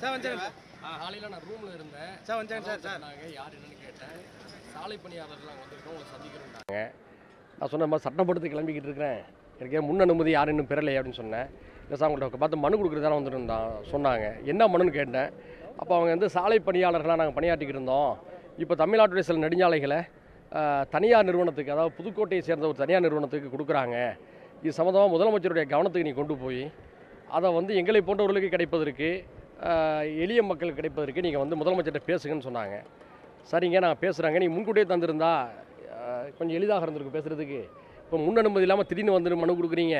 Sir வந்துச்சேன் sir காலையில் நான் ரூமில் இருந்தேன். சார் வந்துச்சேன் சார் சார். நாங்க யார் என்னன்னு கேட்டேன். சாலை பணியாளர்கள் நாங்கள் வந்திருக்கோம் உங்களை சந்திக்கிறோம்னாங்க. நான் சொன்ன மாதிரி சட்டம் படுத்து கிளம்பிக்கிட்டு இருக்கிறேன். எனக்கு முன் அனுமதி யாரும் இன்னும் பெறலை அப்படின்னு சொன்னேன். இல்லை சார் உங்கள்கிட்ட பார்த்து மனு கொடுக்குறதான வந்துருந்தான் சொன்னாங்க. என்ன மனுன்னு கேட்டேன். அப்போ அவங்க வந்து சாலை பணியாளர்களாக நாங்கள் பணியாற்றிக்கிட்டு இருந்தோம். இப்போ தமிழ்நாட்டுடைய சில நெடுஞ்சாலைகளை தனியார் நிறுவனத்துக்கு அதாவது புதுக்கோட்டையை சேர்ந்த ஒரு தனியார் நிறுவனத்துக்கு கொடுக்குறாங்க. இது சம்மந்தமாக முதலமைச்சருடைய கவனத்துக்கு நீ கொண்டு போய் அதை வந்து எங்களை போன்றவர்களுக்கு கிடைப்பதற்கு எளிய மக்கள் கிடைப்பதற்கு நீங்கள் வந்து முதலமைச்சர்கிட்ட பேசுங்கன்னு சொன்னாங்க. சரிங்க நான் பேசுகிறாங்க நீங்கள் முன்கூட்டியே தந்திருந்தா கொஞ்சம் எளிதாக இருந்திருக்கும் பேசுகிறதுக்கு இப்போ முன் அனுமதி இல்லாமல் திடீர்னு வந்து மனு கொடுக்குறீங்க.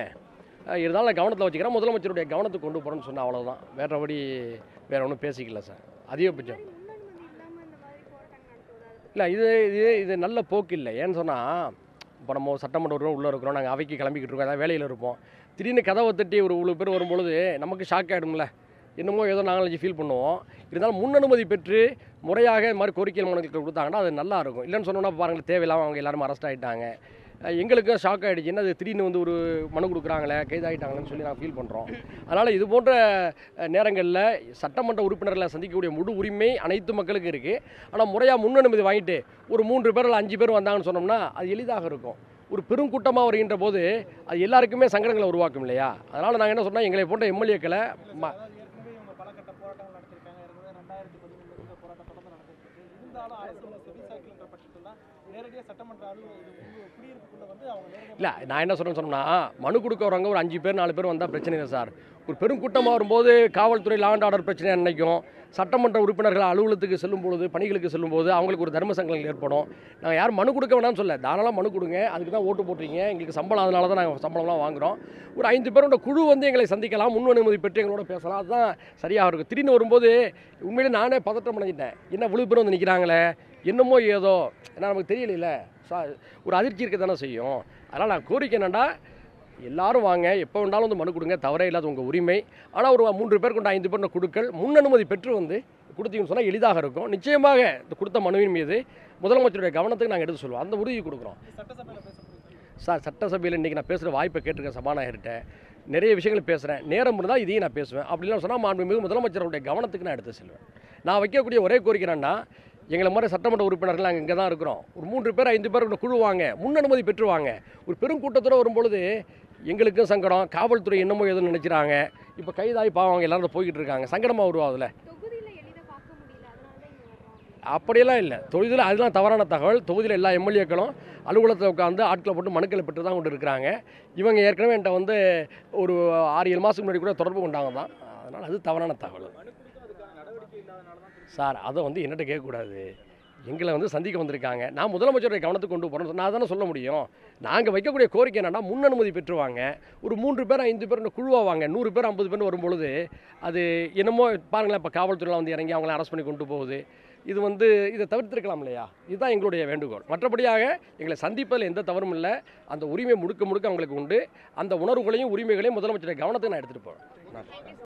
இருந்தாலும் நான் கவனத்தில் வச்சுக்கிறேன். முதலமைச்சருடைய கவனத்துக்கு கொண்டு போகிறேன்னு சொன்னால் அவ்வளோதான் வேறபடி வேறு ஒன்றும் பேசிக்கல சார். அதிகபட்சம் இல்லை இது இது இது நல்ல போக்கு இல்லை. ஏன்னு சொன்னால் இப்போ நம்ம சட்டமன்ற உள்ளே இருக்கிறோம். நாங்கள் அவைக்கு கிளம்பிக்கிட்டு இருக்கோம். ஏதாவது வேலையில் இருப்போம். திடீர்னு கதவை தட்டி ஒரு இவ்வளோ பேர் வரும்பொழுது நமக்கு ஷாக் ஆகிடும்ல என்னமோ ஏதோ நாங்களும் ஃபீல் பண்ணுவோம். இருந்தாலும் முன் அனுமதி பெற்று முறையாக இது மாதிரி கோரிக்கை மனுக்கள் கொடுத்தாங்கன்னா அது நல்லா இருக்கும். இல்லைன்னு சொன்னோன்னா பாருங்கள் தேவையில்லாமல் அவங்க எல்லாரும் அரெஸ்ட் ஆகிட்டாங்க எங்களுக்கும் ஷாக் ஆகிடுச்சு என்ன அது திடீர்னு வந்து ஒரு மனு கொடுக்குறாங்களே கைதாகிட்டாங்களேன்னு சொல்லி நாங்கள் ஃபீல் பண்ணுறோம் அதனால் இது போன்ற நேரங்களில் சட்டமன்ற உறுப்பினர்களை சந்திக்கக்கூடிய முழு உரிமை அனைத்து மக்களுக்கும் இருக்குது ஆனால் முறையாக முன் அனுமதி வாங்கிட்டு ஒரு மூன்று பேர் இல்லை அஞ்சு பேர் வந்தாங்கன்னு சொன்னோம்னா அது எளிதாக இருக்கும். ஒரு பெருங்கூட்டமாக வருகின்ற போது அது எல்லாருக்குமே சங்கடங்களை உருவாக்கும் இல்லையா? அதனால் நாங்கள் என்ன சொன்னால் எங்களை போன்ற எம்எல்ஏக்களை போராட்டம் தொடர்ந்து நடந்துட்டு இருக்கு. இருந்தாலும் அரசு செவி சாய்க்கிள்ன்ற பட்சத்தில் தான் நேரடியாக சட்டமன்ற அலுவலகம் இது குடியிருப்புக்குள்ள வந்து அவங்க இல்லை நான் என்ன சொல்கிறேன்னு சொன்னோம்னா மனு கொடுக்க வரவங்க ஒரு அஞ்சு பேர் நாலு பேர் வந்தால் பிரச்சனை இல்லை சார். ஒரு பெருங்கூட்டமாக வரும்போது காவல்துறை லாண்ட் ஆர்டர் பிரச்சனை நினைக்கும் சட்டமன்ற உறுப்பினர்கள் அலுவலகத்துக்கு செல்லும் பொழுது பணிகளுக்கு செல்லும் போது அவங்களுக்கு ஒரு தர்ம சங்கங்கள் ஏற்படும். நாங்கள் யாரும் மனு கொடுக்க வேணாம்னு சொல்ல தாராளம் மனு கொடுங்க அதுக்கு தான் ஓட்டு போட்டுறீங்க எங்களுக்கு சம்பளம் அதனால தான் நாங்கள் சம்பளம்லாம் வாங்குகிறோம் ஒரு ஐந்து பேரோட குழு வந்து எங்களை சந்திக்கலாம் முன் அனுமதி பெற்று எங்களோட பேசலாம் அதுதான் சரியாக இருக்கும். திடீர்னு வரும்போது உண்மையிலே நானே பதட்டம் அடைஞ்சிட்டேன். என்ன விழுப்புரம் பேர் வந்து நிற்கிறாங்களே என்னமோ ஏதோ ஏன்னா நமக்கு தெரியல சா ஒரு அதிர்ச்சி இருக்க தானே செய்யும். அதனால் நான் கோரிக்கை என்னென்னா எல்லாரும் வாங்க. எப்போ வேணாலும் வந்து மனு கொடுங்க. தவறே இல்லாத உங்கள் உரிமை. ஆனால் ஒரு மூன்று பேர் கொண்ட ஐந்து பேர் குடுக்கல் முன் அனுமதி பெற்று வந்து கொடுத்தீங்கன்னு சொன்னால் எளிதாக இருக்கும். நிச்சயமாக இந்த கொடுத்த மனுவின் மீது முதலமைச்சருடைய கவனத்துக்கு நாங்கள் எடுத்து சொல்லுவோம். அந்த உறுதி கொடுக்குறோம். சார் சட்டசபையில் இன்றைக்கி நான் பேசுகிற வாய்ப்பை கேட்டிருக்கேன் சபாநாயகர்கிட்ட. நிறைய விஷயங்கள் பேசுகிறேன் நேரம் இருந்தால் இதையும் நான் பேசுவேன். அப்படிலாம் சொன்னால் மாண்புமிகு முதலமைச்சருடைய கவனத்துக்கு நான் எடுத்து செல்வேன். நான் வைக்கக்கூடிய ஒரே கோரிக்கை என்னன்னா எங்களை மாதிரி சட்டமன்ற உறுப்பினர்கள் நாங்கள் இங்கே தான் இருக்கிறோம். ஒரு மூன்று பேர் ஐந்து பேர் கொண்ட குழு வாங்க முன் அனுமதி பெற்றுவாங்க. ஒரு பெருங்கூட்டத்தோடு வரும்பொழுது எங்களுக்கும் சங்கடம். காவல்துறை என்னமோ எதுவும் நினைக்கிறாங்க இப்போ கைதாகி பாவம் எல்லாரும் போய்கிட்டு இருக்காங்க. சங்கடமாக உருவாகுதுல தொகுதியில எளிதா பார்க்க முடியல. அதனால தான் இங்க வர்றோம் அப்படியெல்லாம் இல்லை. தொகுதியில் அதெல்லாம் தவறான தகவல். தொகுதியில் எல்லா எம்எல்ஏக்களும் அலுவலகத்தில் உட்காந்து ஆட்களை போட்டு மனுக்களை பெற்று தான் கொண்டு இருக்கிறாங்க. இவங்க ஏற்கனவே என்கிட்ட வந்து ஒரு ஆறு ஏழு மாதத்துக்கு முன்னாடி கூட தொடர்பு கொண்டாங்க தான் அதனால் அது தவறான தகவல். சார் அதை வந்து என்னட்ட கேட்கக்கூடாது. எங்களை வந்து சந்திக்க வந்திருக்காங்க. நான் முதலமைச்சருடைய கவனத்துக்கு கொண்டு போகிறேன் நான் தானே சொல்ல முடியும்? நாங்கள் வைக்கக்கூடிய கோரிக்கை என்னென்னா முன் அனுமதி பெற்றுவாங்க. ஒரு மூன்று பேர் ஐந்து பேர் குழுவாக வாங்க நூறு பேர் ஐம்பது பேர் வரும்பொழுது அது என்னமோ பாருங்களேன் இப்போ காவல்துறையில் வந்து இறங்கி அவங்கள அரெஸ்ட் பண்ணி கொண்டு போகுது. இது வந்து இதை தவிர்த்திருக்கலாம் இல்லையா? இதுதான் எங்களுடைய வேண்டுகோள். மற்றபடியாக எங்களை சந்திப்பதில் எந்த தவறும் இல்லை. அந்த உரிமை முழுக்க முழுக்க அவங்களுக்கு உண்டு. அந்த உணர்வுகளையும் உரிமைகளையும் முதலமைச்சருடைய கவனத்துக்கு நான் எடுத்துகிட்டு போகிறேன்